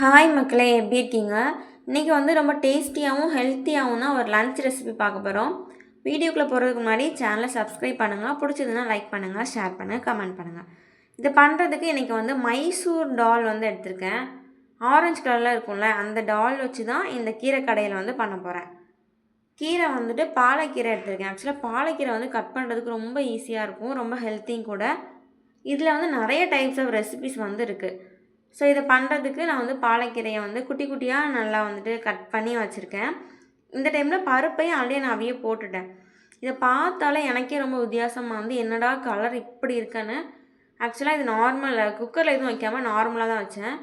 Hi மக்களே எப்படி இருக்கீங்க? இன்றைக்கி வந்து ரொம்ப டேஸ்டியாகவும் ஹெல்த்தியாகவும் தான் ஒரு லன்ச் ரெசிபி பார்க்க போகிறோம் வீடியோக்குள்ளே போகிறதுக்கு முன்னாடி சேனலை சப்ஸ்கிரைப் பண்ணுங்கள் பிடிச்சதுன்னா லைக் பண்ணுங்கள் ஷேர் பண்ணுங்கள் கமெண்ட் பண்ணுங்கள் இது பண்ணுறதுக்கு இன்றைக்கி வந்து மைசூர் டால் வந்து எடுத்திருக்கேன். ஆரஞ்சு கலரில் இருக்கும்ல அந்த டால் வச்சு தான் இந்த கீரை கடையில் வந்து பண்ண போகிறேன் கீரை வந்துட்டு பாலைக்கீரை எடுத்திருக்கேன். ஆக்சுவலாக பாலைக்கீரை வந்து கட் பண்ணுறதுக்கு ரொம்ப ஈஸியாக இருக்கும் ரொம்ப ஹெல்த்தியும் கூட. இதில் வந்து நிறைய டைப்ஸ் ஆஃப் ரெசிபிஸ் வந்து இருக்குது ஸோ இதை பண்ணுறதுக்கு நான் வந்து பாலைக்கீரையை வந்து குட்டி குட்டியாக நல்லா வந்துட்டு கட் பண்ணி வச்சுருக்கேன். இந்த டைமில் பருப்பையும் ஆல்ரெடி நான் அவையே போட்டுட்டேன். இதை பார்த்தாலே எனக்கே ரொம்ப வித்தியாசமாக வந்து என்னடா கலர் இப்படி இருக்குன்னு. ஆக்சுவலாக இது நார்மல் குக்கரில் எதுவும் வைக்காமல் நார்மலாக தான் வச்சேன்.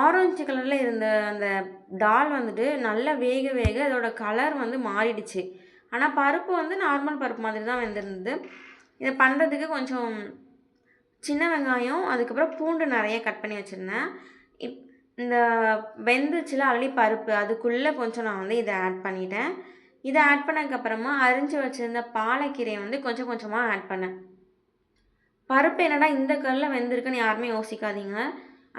ஆரஞ்சு கலரில் இருந்த அந்த டால் வந்துட்டு நல்லா வேக வேக அதோட கலர் வந்து மாறிடுச்சு. ஆனால் பருப்பு வந்து நார்மல் பருப்பு மாதிரி தான் வந்திருந்தது. இதை பண்ணுறதுக்கு கொஞ்சம் சின்ன வெங்காயம் அதுக்கப்புறம் பூண்டு நிறைய கட் பண்ணி வச்சுருந்தேன். இப் இந்த வெந்துச்சுல அள்ளி பருப்பு அதுக்குள்ளே கொஞ்சம் நான் வந்து இதை ஆட் பண்ணிட்டேன். இதை ஆட் பண்ணதுக்கப்புறமா அரிஞ்சு வச்சுருந்த பாலைக்கீரையை வந்து கொஞ்சம் கொஞ்சமாக ஆட் பண்ணேன். பருப்பு என்னடா இந்த கல்லில் வெந்திருக்குன்னு யாருமே யோசிக்காதீங்க.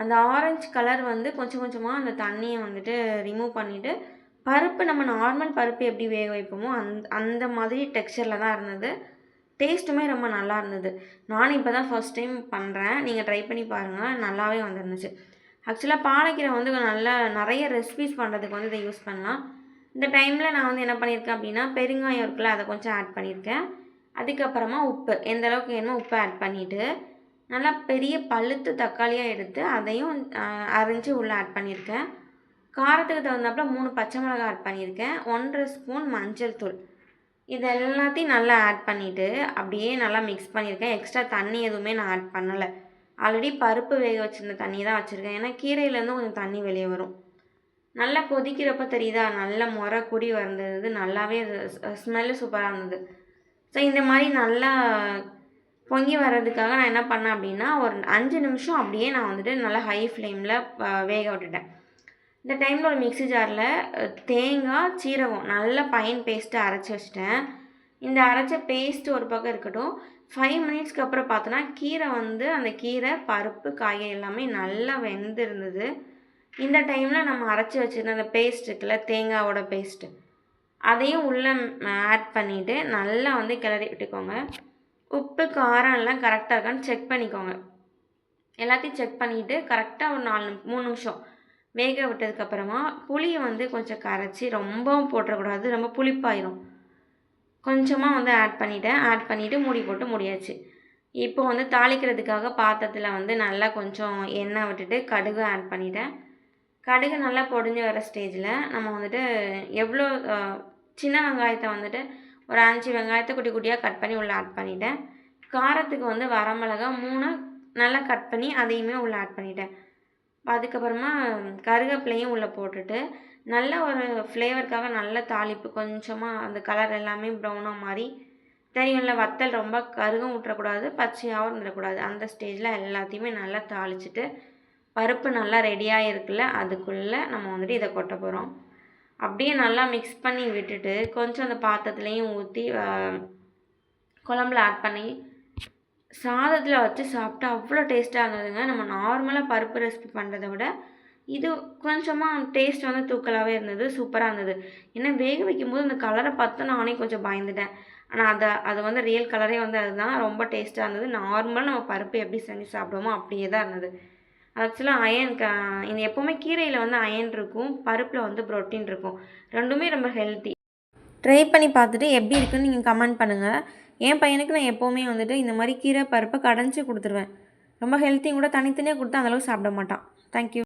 அந்த ஆரஞ்சு கலர் வந்து கொஞ்சம் கொஞ்சமாக அந்த தண்ணியை வந்துட்டு ரிமூவ் பண்ணிவிட்டு பருப்பு நம்ம நார்மல் பருப்பு எப்படி வேக வைப்போமோ அந் அந்த மாதிரி டெக்ஸ்சரில் தான் இருந்தது. டேஸ்ட்டுமே ரொம்ப நல்லா இருந்தது. நானும் இப்போ தான் ஃபஸ்ட் டைம் பண்ணுறேன் நீங்கள் ட்ரை பண்ணி பாருங்கள் நல்லாவே வந்துருந்துச்சு. ஆக்சுவலாக பாலைக்கீரை வந்து நல்லா நிறைய ரெசிபிஸ் பண்ணுறதுக்கு வந்து இதை யூஸ் பண்ணலாம். இந்த டைமில் நான் வந்து என்ன பண்ணியிருக்கேன் அப்படின்னா பெருங்காயம் இருக்குல்ல அதை கொஞ்சம் ஆட் பண்ணியிருக்கேன். அதுக்கப்புறமா உப்பு எந்த அளவுக்கு வேணுமோ உப்பு ஆட் பண்ணிவிட்டு நல்லா பெரிய பழுத்து தக்காளியாக எடுத்து அதையும் அரைஞ்சி உள்ளே ஆட் பண்ணியிருக்கேன். காரத்துக்கு தகுந்தாப்புல மூணு பச்சை மிளகாய் ஆட் பண்ணியிருக்கேன். ஒன்றரை ஸ்பூன் மஞ்சள் தூள். இது எல்லாத்தையும் நல்லா ஆட் பண்ணிவிட்டு அப்படியே நல்லா மிக்ஸ் பண்ணியிருக்கேன். எக்ஸ்ட்ரா தண்ணி எதுவுமே நான் ஆட் பண்ணலை. ஆல்ரெடி பருப்பு வேக வச்சுருந்த தண்ணி தான் வச்சுருக்கேன். ஏன்னா கீரையிலேருந்து கொஞ்சம் தண்ணி வெளியே வரும். நல்லா கொதிக்கிறப்ப தெரியுதா? நல்ல முறை குடி வந்தது. நல்லாவே ஸ்மெல்லு சூப்பராக இருந்தது. ஸோ இந்த மாதிரி நல்லா பொங்கி வர்றதுக்காக நான் என்ன பண்ணேன் அப்படின்னா ஒரு அஞ்சு நிமிஷம் அப்படியே நான் வந்துட்டு நல்லா ஹை ஃப்ளேமில் வேக விட்டுட்டேன். இந்த டைமில் ஒரு மிக்ஸி ஜாரில் தேங்காய் சீரகம் நல்ல பைன் பேஸ்ட்டு அரைச்சி வச்சிட்டேன். இந்த அரைச்ச பேஸ்ட்டு ஒரு பக்கம் இருக்கட்டும். ஃபைவ் மினிட்ஸ்க்கு அப்புறம் பார்த்தோன்னா கீரை வந்து அந்த கீரை பருப்பு காய்கறி எல்லாமே நல்லா வெந்து இருந்தது இந்த டைமில் நம்ம அரைச்சி வச்சுருந்த அந்த பேஸ்ட் இருக்குல்ல தேங்காவோட பேஸ்ட்டு அதையும் உள்ளே ஆட் பண்ணிவிட்டு நல்லா வந்து கிளறி விட்டுக்கோங்க. உப்பு காரம் எல்லாம் கரெக்டாக இருக்கான்னு செக் பண்ணிக்கோங்க. எல்லாத்தையும் செக் பண்ணிவிட்டு கரெக்டாக ஒரு நாலு மூணு நிமிஷம். வேக விட்டதுக்கப்புறமா புளியை வந்து கொஞ்சம் கரைச்சி ரொம்பவும் போட்டுறக்கூடாது ரொம்ப புளிப்பாயிரும். கொஞ்சமாக வந்து ஆட் பண்ணிவிட்டேன் ஆட் பண்ணிவிட்டு மூடி போட்டு முடியாச்சு. இப்போ வந்து தாளிக்கிறதுக்காக பாத்திரத்தில் வந்து நல்லா கொஞ்சம் எண்ணெய் விட்டுட்டு கடுகு ஆட் பண்ணிவிட்டேன் கடுகு நல்லா பொடிஞ்சு வர ஸ்டேஜில் நம்ம வந்துட்டு எவ்வளோ சின்ன வெங்காயத்தை வந்துட்டு ஒரு அஞ்சு வெங்காயத்தை குட்டி குட்டியாக கட் பண்ணி உள்ளே ஆட் பண்ணிவிட்டேன் காரத்துக்கு வந்து வரமிளகா மூணு நல்லா கட் பண்ணி அதையுமே உள்ளே ஆட் பண்ணிவிட்டேன் அதுக்கப்புறமா கருவேப்பிலையும் உள்ளே போட்டுட்டு நல்ல ஒரு ஃப்ளேவருக்காக நல்ல தாளிப்பு கொஞ்சமாக அந்த கலர் எல்லாமே ப்ரௌனாக மாதிரி தெரியும்ல வத்தல் ரொம்ப கருகம் விட்டுறக்கூடாது பச்சையாகவும் இருந்துடக்கூடாது. அந்த ஸ்டேஜில் எல்லாத்தையுமே நல்லா தாளிச்சிட்டு பருப்பு நல்லா ரெடியாக இருக்குல்ல அதுக்குள்ளே நம்ம வந்துட்டு இதை கொட்ட போகிறோம் அப்படியே நல்லா மிக்ஸ் பண்ணி விட்டுட்டு கொஞ்சம் அந்த பாத்திரத்துலேயும் ஊற்றி குழம்புல ஆட் பண்ணி சாதத்தில் வச்சு சாப்பிட்டா அவ்வளோ டேஸ்ட்டாக இருந்ததுங்க. நம்ம நார்மலாக பருப்பு ரெசிபி பண்ணுறத விட இது கொஞ்சமாக டேஸ்ட் வந்து தூக்கலாகவே இருந்தது சூப்பராக இருந்தது. ஏன்னா வேக வைக்கும்போது அந்த கலரை பார்த்து நானே கொஞ்சம் பயந்துட்டேன். ஆனால் அதை அது வந்து ரியல் கலரே வந்து அதுதான் ரொம்ப டேஸ்ட்டாக இருந்தது. நார்மலாக நம்ம பருப்பு எப்படி செஞ்சு சாப்பிடுவோமோ அப்படியே தான் இருந்தது. ஆக்சுவலாக அயன் க இந்த எப்போவுமே கீரையில் வந்து அயன் இருக்கும் பருப்பில் வந்து ப்ரோட்டீன் இருக்கும். ரெண்டுமே ரொம்ப ஹெல்த்தி ட்ரை பண்ணி பார்த்துட்டு எப்படி இருக்குன்னு நீங்கள் கமெண்ட் பண்ணுங்கள் என் பையனுக்கு நான் எப்போவுமே வந்துட்டு இந்த மாதிரி கீரை பருப்பை கடைஞ்சி கொடுத்துருவேன். ரொம்ப ஹெல்த்தியும் கூட தனித்தனியாக கொடுத்தா அந்தளவுக்கு சாப்பிட மாட்டான். தேங்க்யூ